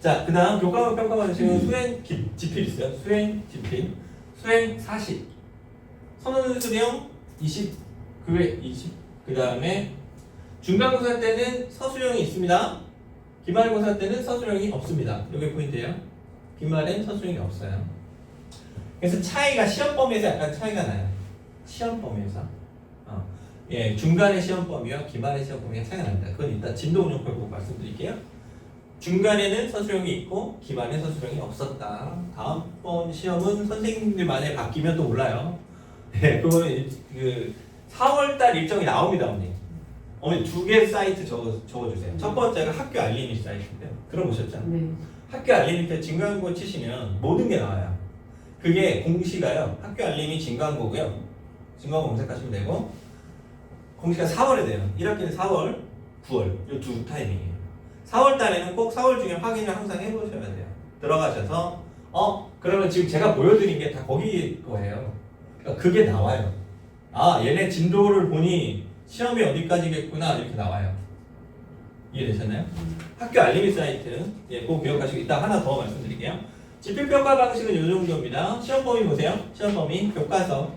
자, 그 다음 교과목 평가 받으시는 수행 기- 지필 있어요. 수행 지필. 수행 40. 선언 수령 20. 그 외 20. 그 다음에 중간고사 때는 서술형이 있습니다. 기말고사 때는 서술형이 없습니다. 이게 포인트예요. 기말엔 서술형이 없어요. 그래서 차이가 시험 범위에서 약간 차이가 나요. 시험 범위에서. 어. 예, 중간의 시험 범위와 기말의 시험 범위가 차이가 납니다. 그건 이따 진도운영표 보고 말씀드릴게요. 중간에는 서술형이 있고 기말에 서술형이 없었다. 다음번 시험은 선생님들 만약에 바뀌면 또 몰라요. 예, 그거는 일- 그 4월달 일정이 나옵니다, 어머니. 어머니 두 개 사이트 적어, 적어주세요. 첫 번째가 학교 알림이 사이트인데요. 들어보셨죠? 네. 학교 알림이 진광고 치시면 모든 게 나와요. 그게 공시가요. 학교 알림이 진광고고요. 진광고 검색하시면 되고 공시가 4월에 돼요. 1학기는 4월, 9월 이 두 타이밍이에요. 4월 달에는 꼭 4월 중에 확인을 항상 해보셔야 돼요. 들어가셔서 어 그러면 지금 제가 보여드린 게 다 거기 거예요. 그러니까 그게 나와요. 아 얘네 진도를 보니 시험이 어디까지겠구나 이렇게 나와요. 이해되셨나요? 학교 알림이 사이트 예, 꼭 기억하시고 이따 하나 더 말씀드릴게요. 지필평가 방식은 이 정도입니다. 시험 범위 보세요. 시험 범위 교과서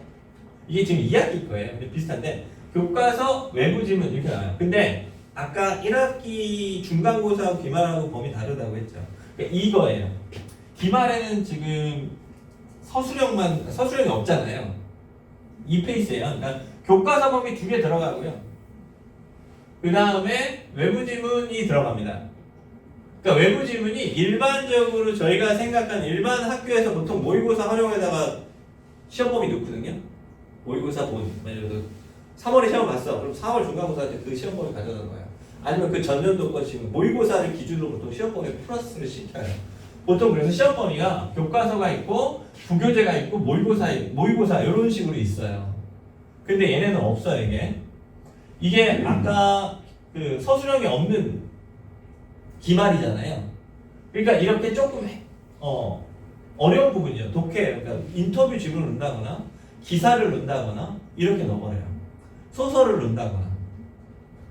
이게 지금 2학기 거예요. 근데 비슷한데 교과서 외부 지문 이렇게 나와요. 근데 아까 1학기 중간고사 기말하고 범위 다르다고 했죠. 그러니까 이거예요. 기말에는 지금 서술형만 서술형이 없잖아요. 이 페이스예요. 그러니까 교과서 범위 두 개 들어가고요. 그 다음에 외부 지문이 들어갑니다. 그러니까 외부 지문이 일반적으로 저희가 생각하는 일반 학교에서 보통 모의고사 활용에다가 시험 범위 넣거든요. 모의고사 본, 만약에 3월에 시험 봤어. 그럼 4월 중간고사 때 그 시험 범위 가져다 거예요. 아니면 그 전년도 거 지금 모의고사를 기준으로 보통 시험 범위 플러스를 시켜요. 보통 그래서 시험 범위가 교과서가 있고 부교재가 있고 모의고사 모의고사 이런 식으로 있어요. 근데 얘네는 없어요 이게. 이게 아까 그 서술형이 없는 기말이잖아요. 그러니까 이렇게 조금 해- 어 어려운 부분이죠. 독해 그러니까 인터뷰 지문을 넣는다거나 기사를 넣는다거나 이렇게 넣어버려요. 소설을 넣는다거나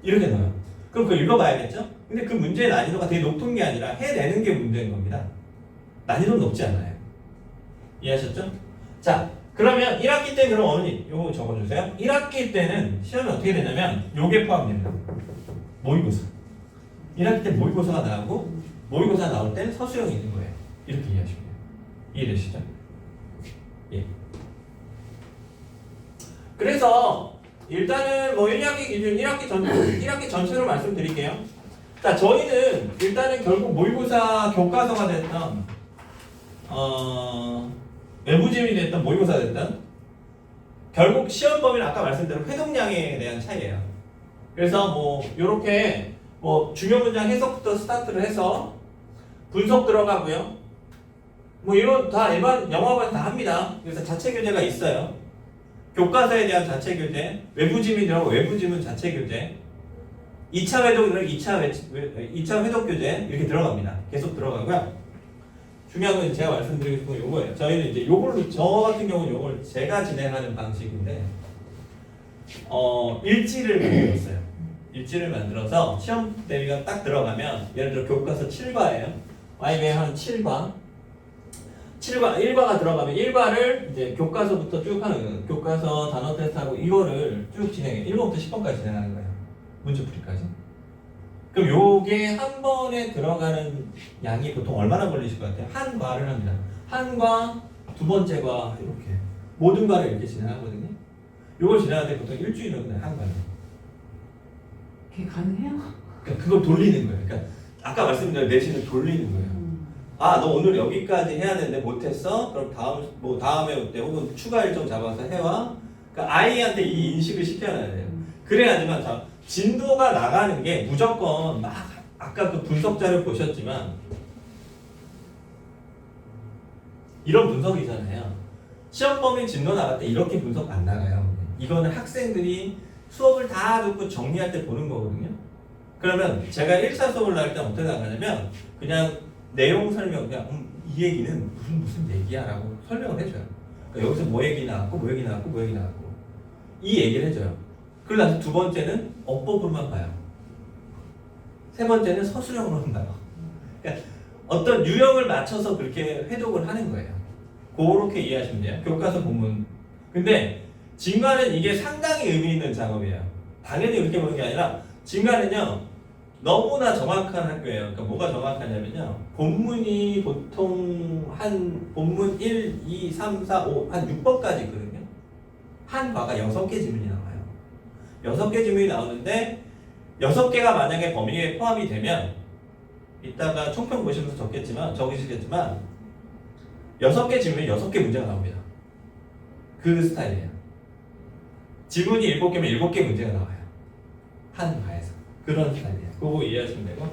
이렇게 넣어요. 그럼 그거 읽어봐야겠죠? 근데 그 문제의 난이도가 되게 높은 게 아니라 해내는 게 문제인 겁니다. 난이도는 높지 않아요. 이해하셨죠? 자, 그러면 1학기 때 그럼 어머니 요거 적어주세요. 1학기 때는 시험이 어떻게 되냐면 요게 포함됩니다. 모의고사. 1학기 때 모의고사가 나오고 모의고사 나올 땐 서술형이 있는 거예요. 이렇게 이해하시면 돼요. 이해되시죠? 예. 그래서 일단은 뭐 1학기 기준 1학기 전 1학기 전체로 말씀드릴게요. 자, 저희는 일단은 결국 모의고사 교과서가 됐던 어 외부지문이 됐던 모의고사 됐던 결국 시험 범위는 아까 말씀드린 회동량에 대한 차이예요. 그래서 뭐 요렇게 뭐 중요 문장 해석부터 스타트를 해서 분석 들어가고요. 뭐 이런 다 일반 영어관 다 합니다. 그래서 자체 교재가 있어요. 교과서에 대한 자체 교재, 외부 지문이 들어가고 외부 지문 자체 교재, 2차 회독 들어 2차 회, 2차 회독 교재 이렇게 들어갑니다. 계속 들어가고요. 중요한 건 제가 말씀드리고 싶은 건 요거예요. 저희는 이제 요걸로 저 같은 경우는 요걸 제가 진행하는 방식인데 어 일지를 만들었어요. 일지를 만들어서 시험 대비가 딱 들어가면 예를 들어 교과서 7과예요. YB에 한 7과 7과 1과가 들어가면 1과를 이제 교과서부터 쭉 하는 거예요. 교과서 단어 테스트하고 이거를 쭉 진행해. 1번부터 10번까지 진행하는 거예요. 문제 풀이까지. 그럼 요게 한 번에 들어가는 양이 보통 얼마나 걸리실 것 같아요? 한 과를 합니다. 한 과, 두 번째 과 이렇게 모든 과를 이렇게 진행하거든요. 요걸 진행할 때 보통 일주일은 그냥 한 과예요. 그게 가능해요? 그러니까 그걸 돌리는 거예요. 그러니까 아까 말씀드린 내신을 돌리는 거예요. 음. 아, 너 오늘 여기까지 해야 되는데 못했어? 그럼 다음 뭐 다음에 올 때 혹은 추가 일정 잡아서 해와. 그러니까 아이한테 이 인식을 시켜놔야 돼요. 그래야지만 자 진도가 나가는 게 무조건 막 아까 그 분석 자료 보셨지만 이런 분석이잖아요. 시험 범위 진도 나갈 때 이렇게 분석 안 나가요. 이거는 학생들이 수업을 다 듣고 정리할 때 보는 거거든요. 그러면 제가 1차 수업을 나갈 때 어떻게 나가냐면 그냥 내용 설명 그냥 음, 이 얘기는 무슨 무슨 얘기야 라고 설명을 해줘요. 그러니까 여기서 뭐 얘기 나왔고 뭐 얘기 나왔고 뭐 얘기 나왔고 이 얘기를 해줘요. 그리고 나서 두 번째는 어법으로만 봐요. 세 번째는 서술형으로만 봐요. 그러니까 어떤 유형을 맞춰서 그렇게 회독을 하는 거예요. 그렇게 이해하시면 돼요. 교과서 본문. 근데 진과는 이게 상당히 의미 있는 작업이에요. 당연히 그렇게 보는 게 아니라 진과는요 너무나 정확한 학교예요. 그러니까 뭐가 정확하냐면요. 본문이 보통 한 본문 1, 2, 3, 4, 5, 한 6번까지 있거든요. 한 과가 6개 지문이 나와요. 6개 지문이 나오는데 6개가 만약에 범위에 포함이 되면 이따가 총평 보시면서 적겠지만 적으시겠지만 6개 지문에 6개 문제가 나옵니다. 그 스타일이에요. 지문이 7개면 7개 문제가 나와요. 한 과에서. 그런 스타일이에요. 그거 이해하시면 되고.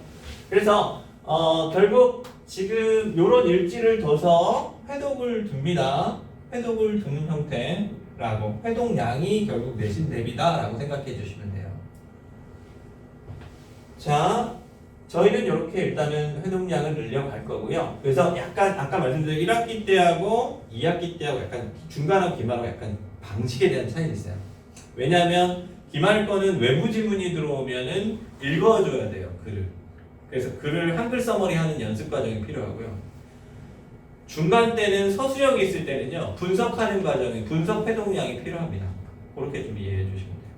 그래서 어, 결국 지금 이런 일지를 둬서 회독을 둡니다. 회독을 두는 형태라고 회독량이 결국 내신 대비다라고 생각해 주시면 돼요. 자, 저희는 이렇게 일단은 회독량을 늘려갈 거고요. 그래서 약간 아까 말씀드린 1학기 때하고 2학기 때하고 약간 중간하고 기말하고 약간 방식에 대한 차이가 있어요. 왜냐하면 기말 거는 외부 지문이 들어오면은 읽어줘야 돼요 글을. 그래서 글을 한글 써머리 하는 연습 과정이 필요하고요. 중간 때는 서술형이 있을 때는요 분석하는 과정이 분석 회독량이 필요합니다. 그렇게 좀 이해해 주시면 돼요.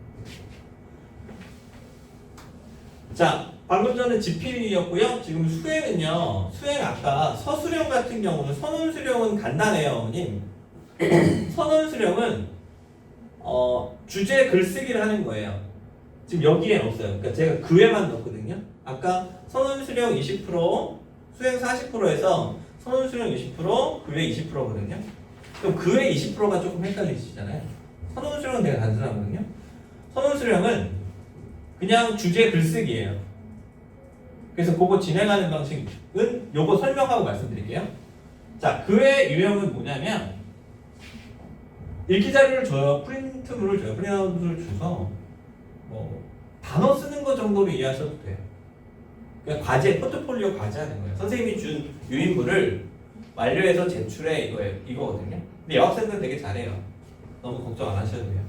자, 방금 전에 지필이었고요. 지금 수행은요. 수행 아까 서술형 같은 경우는 선원수령은 간단해요, 어머님. 선원수령은 어, 주제 글쓰기를 하는 거예요. 지금 여기에 없어요. 그러니까 제가 그에만 넣었거든요. 아까 선원수령 20%, 수행 40%에서 선원수령 20%, 그에 20%거든요. 그럼 그에 20%가 조금 헷갈리시잖아요. 선원수령은 되게 단순하거든요. 선원수령은 그냥 주제 글쓰기예요. 그래서 그거 진행하는 방식은 요거 설명하고 말씀드릴게요. 자, 그의 유형은 뭐냐면 읽기 자료를 줘요. 프린트물을 줘요. 프린트물을 줘서 뭐 단어 쓰는 거 정도로 이해하셔도 돼요. 그냥 과제, 포트폴리오 과제 하는 거예요. 선생님이 준 유인물을 완료해서 제출해 이거예요. 이거거든요. 근데 여학생들은 되게 잘해요. 너무 걱정 안 하셔도 돼요.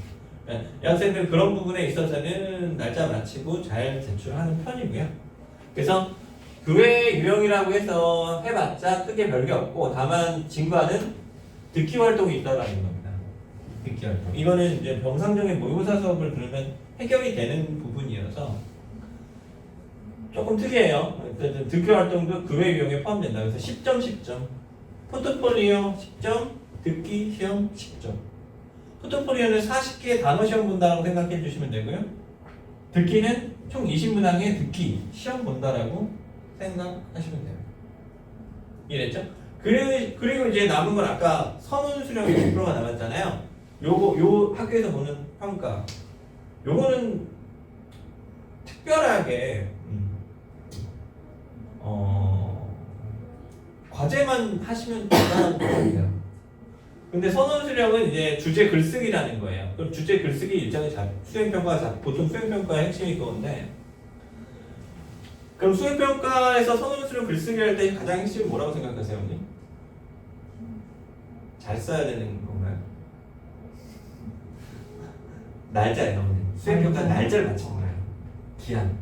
네, 여학생들 그런 부분에 있어서는 날짜 맞추고 잘 제출하는 편이고요. 그래서 교회 유형이라고 해서 해봤자 크게 별게 없고 다만 진과는 듣기 활동이 있다라는 겁니다. 듣기 활동. 이거는 이제 병상적인 모의고사 수업을 들으면 해결이 되는 부분이어서 조금 특이해요. 어쨌든 듣기 활동도 교회 유형에 포함된다. 그래서 10점 10점. 포트폴리오 10점, 듣기 시험 10점. 포트폴리오는 40개 단어 시험 본다라고 생각해 주시면 되고요. 듣기는 총 20문항의 듣기 시험 본다라고 생각하시면 돼요. 이랬죠? 그리고, 그리고 이제 남은 건 아까 선운 수령 20%가 남았잖아요. 요거 요 학교에서 보는 평가. 요거는 특별하게 음, 어 과제만 하시면 된다는 거예요. 근데 선원 수령은 이제 주제 글쓰기라는 거예요. 그럼 주제 글쓰기 일정이 잡, 수행평가 잡, 보통 수행평가의 핵심이 그건데, 그럼 수행평가에서 선원 수령 글쓰기 할 때 가장 핵심이 뭐라고 생각하세요, 언니? 잘 써야 되는 건가요? 날짜예요, 언니. 수행평가 날짜. 날짜를 맞추는 거예요. 기한.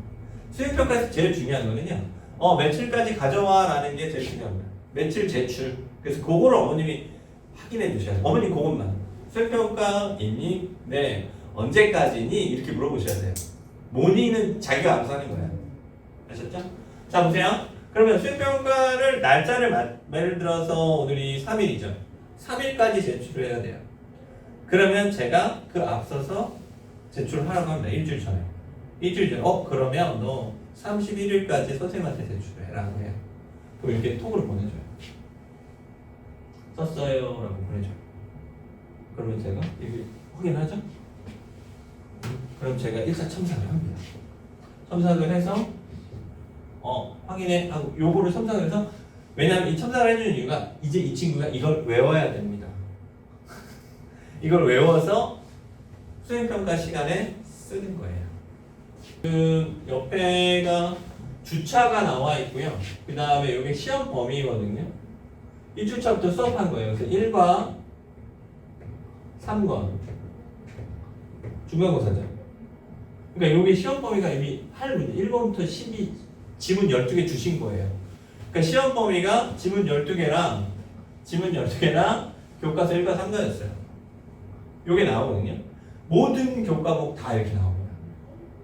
수행평가에서 제일 중요한 거는요. 어, 며칠까지 가져와라는 게 제일 중요합니다. 며칠 제출. 그래서 그거를 어머님이 확인해 주셔야 돼요. 어머니 그것만. 수행평가 있니? 네. 언제까지니? 이렇게 물어보셔야 돼요. 뭐니는 자기가 알아서 하는 거예요. 아셨죠? 자, 보세요. 그러면 수행평가를 날짜를 맞, 예를 들어서 오늘이 3일이죠. 3일까지 제출을 해야 돼요. 그러면 제가 그 앞서서 제출을 하라고 합니다. 일주일 전에. 일주일 전에. 어, 그러면 너 31일까지 선생님한테 제출해. 라고 해요. 그럼 이렇게 톡으로 보내줘요. 썼어요. 라고 보내줘요. 그러면 제가 이게 확인하죠? 그럼 제가 1차 첨삭을 합니다. 첨삭을 해서 어 확인해 하고 요거를 첨삭을 해서 왜냐하면 이 첨삭을 해주는 이유가 이제 이 친구가 이걸 외워야 됩니다. 이걸 외워서 수행평가 시간에 쓰는 거예요. 그 옆에가 주차가 나와 있고요. 그 다음에 여기 시험 범위거든요. 1주차부터 수업한 거예요. 그래서 1과 3권 중간고사죠. 그러니까 여기 시험 범위가 이미 할 문제 1번부터 12 지문 12개 주신 거예요. 그러니까 시험 범위가 지문 12개랑 지문 12개랑 교과서 1과 3과였어요. 요게 나오거든요. 모든 교과목 다 이렇게 나옵니다.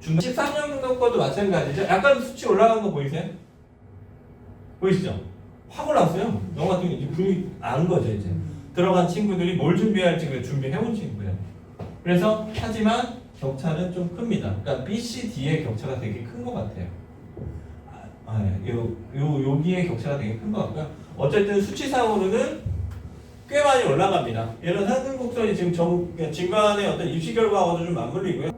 중 13년 교과도 마찬가지죠. 약간 수치 올라간 거 보이세요? 보이시죠? 확 올랐어요. 영어 같은 게 이제 분위기 안 거죠 이제. 들어간 친구들이 뭘 준비할지 그 준비해온 친구예요. 그래서 하지만 격차는 좀 큽니다. 그러니까 B, C, D의 격차가 되게 큰 것 같아요. 아, 아, 예. 요, 요, 여기의 격차가 되게 큰 것 같고요. 어쨌든 수치상으로는 꽤 많이 올라갑니다. 이런 상승 곡선이 지금 정, 그러니까 진관의 어떤 입시 결과와도 좀 맞물리고요.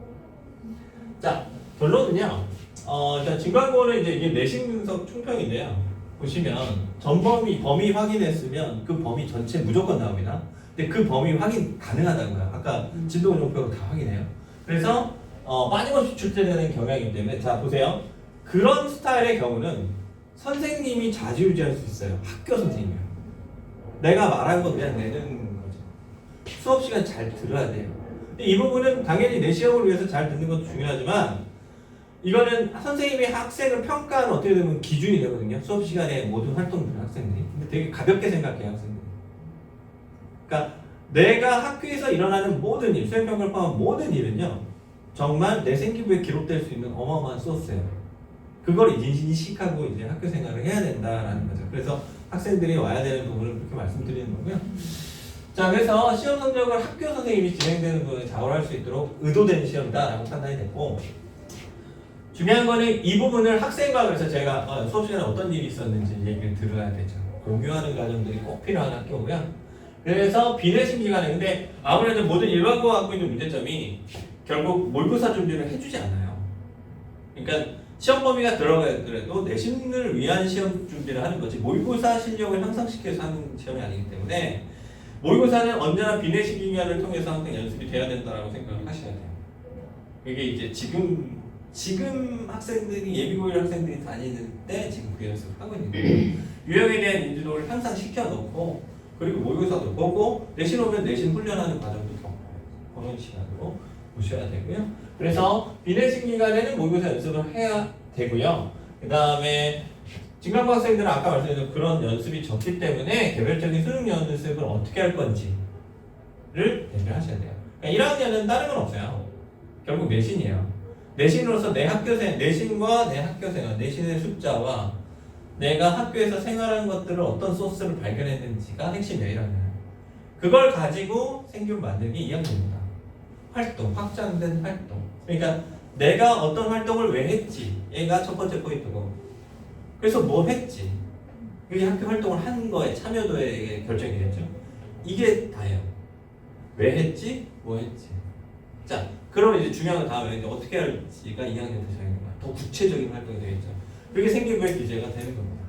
자, 결론은요. 어, 일단 진관고는 이제 이게 내신 분석 총평인데요. 보시면 전범위 범위 확인했으면 그 범위 전체 무조건 나옵니다. 근데 그 범위 확인 가능하다고요. 아까 진도 종표로 다 확인해요. 그래서 어, 빠짐없이 출제되는 경향이기 때문에 자 보세요. 그런 스타일의 경우는 선생님이 좌지우지할 수 있어요. 학교 선생님이요. 내가 말한 거 그냥 내는 거죠. 수업 시간 잘 들어야 돼요. 이 부분은 당연히 내 시험을 위해서 잘 듣는 것도 중요하지만 이거는 선생님이 학생을 평가하는 어떻게 보면 기준이 되거든요. 수업 시간에 모든 활동들을 학생들이. 근데 되게 가볍게 생각해요, 학생들이. 그러니까 내가 학교에서 일어나는 모든 일, 수행평가를 포함한 모든 일은요. 정말 내 생기부에 기록될 수 있는 어마어마한 소스예요. 그걸 이제 인식하고 이제 학교 생활을 해야 된다라는 거죠. 그래서 학생들이 와야 되는 부분을 그렇게 말씀드리는 거고요. 자, 그래서 시험 성적을 학교 선생님이 진행되는 부분에 좌우할 수 있도록 의도된 시험이다라고 판단이 됐고, 중요한 거는 이 부분을 학생과 그래서 제가 어, 수업 시간에 어떤 일이 있었는지 얘기를 들어야 되죠. 공유하는 과정들이 꼭 필요한 학교고요. 그래서 비내심 기간에 근데 아무래도 모든 일반고가 갖고 있는 문제점이 결국 모의고사 준비를 해주지 않아요. 그러니까 시험 범위가 들어가더라도 내신을 위한 시험 준비를 하는 거지 모의고사 실력을 향상시켜서 하는 시험이 아니기 때문에 모의고사는 언제나 비내심 기간을 통해서 항상 연습이 돼야 된다라고 생각을 하셔야 돼요. 이게 이제 지금 지금 학생들이 예비고일 학생들이 다니는 때 지금 그 연습을 하고 있는 거예요. 유형에 대한 인지도를 향상시켜 놓고 그리고 모의고사도 보고 내신 오면 내신 훈련하는 과정도 겪어요. 그런 시간으로 보셔야 되고요. 그래서 비내신 기간에는 모의고사 연습을 해야 되고요. 그 다음에 진강고 학생들은 아까 말씀드린 그런 연습이 적기 때문에 개별적인 수능 연습을 어떻게 할 건지를 대비하셔야 돼요. 그러니까 1학년은 다른 건 없어요. 결국 내신이에요. 내신으로서 내 학교생, 내신과 내 학교생활, 내신의 숫자와 내가 학교에서 생활한 것들을 어떤 소스를 발견했는지가 핵심이에요, 1학년. 그걸 가지고 생균 만들기 2학년입니다. 활동, 확장된 활동. 그러니까 내가 어떤 활동을 왜 했지? 얘가 첫 번째 포인트고. 그래서 뭐 했지? 그게 학교 활동을 한 거에 참여도에 결정이 되겠죠. 이게 다예요. 왜 했지? 뭐 했지? 자, 그러면 이제 중요한 건 다음에 이제 어떻게 할지가 2학년 때 정해진 거야. 더 구체적인 활동이 되겠죠. 그게 생기부의 기재가 되는 겁니다.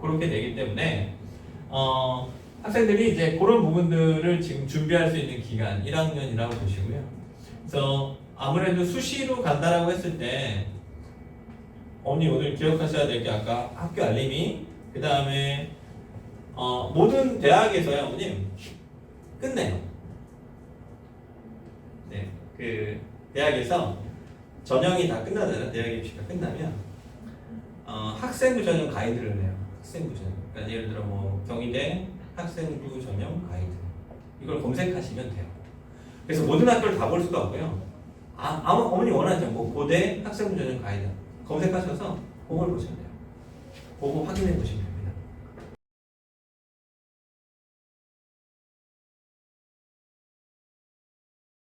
그렇게 되기 때문에 어, 학생들이 이제 그런 부분들을 지금 준비할 수 있는 기간 1학년이라고 보시고요. 그래서 아무래도 수시로 간다라고 했을 때 어머니 오늘 기억하셔야 될 게 아까 학교 알림이 그 다음에 어, 모든 대학에서요 어머님 끝내요. 네, 그 대학에서 전형이 다 끝나잖아요. 대학 입시가 끝나면 어, 학생부 전형 가이드를 내요. 학생부 전형. 그러니까 예를 들어 뭐 경희대 학생 부 전형 가이드 이걸 검색하시면 돼요. 그래서 모든 학교를 다 볼 수가 없고요. 아, 아무 어머니 원하죠. 뭐 고대 학생부 전형 가이드 검색하셔서 그걸 보시면 돼요. 보고 확인해 보시면 돼요.